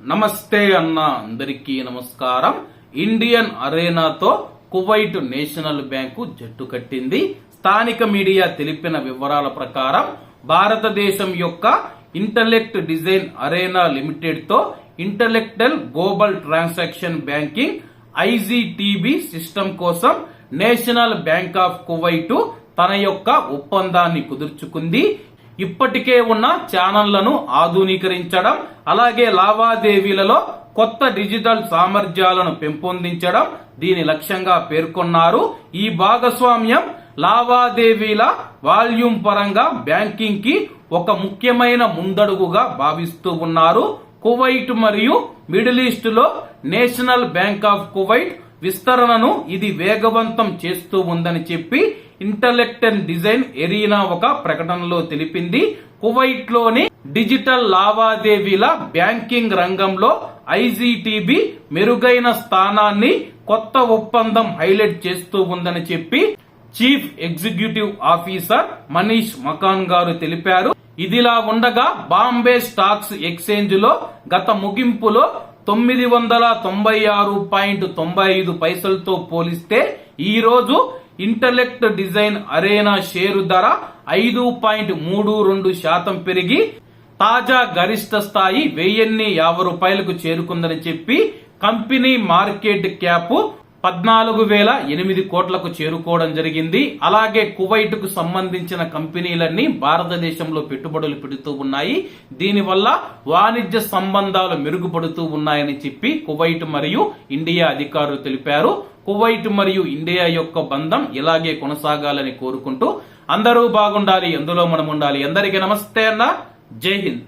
నమస్తే అన్న అందరికీ నమస్కారం. ఇండియన్ అరేనాతో కువైట్ నేషనల్ బ్యాంకు జట్టు కట్టింది. స్థానిక మీడియా తెలిపిన వివరాల ప్రకారం భారతదేశం యొక్క ఇంటలెక్ట్ డిజైన్ అరేనా లిమిటెడ్తో intellectual global transaction banking IGTB system కోసం నేషనల్ బ్యాంక్ ఆఫ్ కువైట్ తన యొక్క ఒప్పందాన్ని కుదుర్చుకుంది. ఇప్పటికే ఉన్న ఛానళ్ళను ఆధునీకరించడం అలాగే లావాదేవీలలో కొత్త డిజిటల్ సామర్థ్యాలను పెంపొందించడం దీని లక్ష్యంగా పేర్కొన్నారు. ఈ భాగస్వామ్యం లావాదేవీల వాల్యూమ్ పరంగా బ్యాంకింగ్కి ఒక ముఖ్యమైన ముందడుగుగా భావిస్తూ ఉన్నారు. కువైట్ మరియు మిడిల్ ఈస్ట్లో నేషనల్ బ్యాంక్ ఆఫ్ కువైట్ విస్తరణను ఇది వేగవంతం చేస్తూ ఉందని చెప్పి ఇంటలెక్ట్ అండ్ డిజైన్ ఎరీనా ఒక ప్రకటనలో తెలిపింది. కువైట్లోని డిజిటల్ లావాదేవీల బ్యాంకింగ్ రంగంలో ఐజీటీబీ మెరుగైన స్థానాన్ని కొత్త ఒప్పందం హైలైట్ చేస్తూ ఉందని చెప్పి chief executive officer Manish Makan గారు తెలిపారు. ఇదిలా ఉండగా బాంబే స్టాక్స్ ఎక్స్చేంజ్లో గత ముగింపులో తొమ్మిది వందల తొంభై ఆరు పాయింట్ తొంభై ఐదు పైసలతో పోలిస్తే ఈ రోజు ఇంటలెక్ట్ డిజైన్ అరేనా షేరు ధర ఐదు పాయింట్ మూడు రెండు శాతం పెరిగి తాజా గరిష్ట స్థాయి వెయ్యిన్ని యాభై రూపాయలకు చేరుకుందని చెప్పి కంపెనీ మార్కెట్ క్యాప్ పద్నాలుగు వేల ఎనిమిది కోట్లకు చేరుకోవడం జరిగింది. అలాగే కువైట్కు సంబంధించిన కంపెనీలన్నీ భారతదేశంలో పెట్టుబడులు పెడుతూ ఉన్నాయి. దీనివల్ల వాణిజ్య సంబంధాలు మెరుగుపడుతూ ఉన్నాయని చెప్పి కువైట్ మరియు ఇండియా అధికారులు తెలిపారు. కువైట్ మరియు ఇండియా యొక్క బంధం ఇలాగే కొనసాగాలని కోరుకుంటూ అందరూ బాగుండాలి ఎందులో మనం ఉండాలి అందరికీ నమస్తే అన్న. జై హింద్.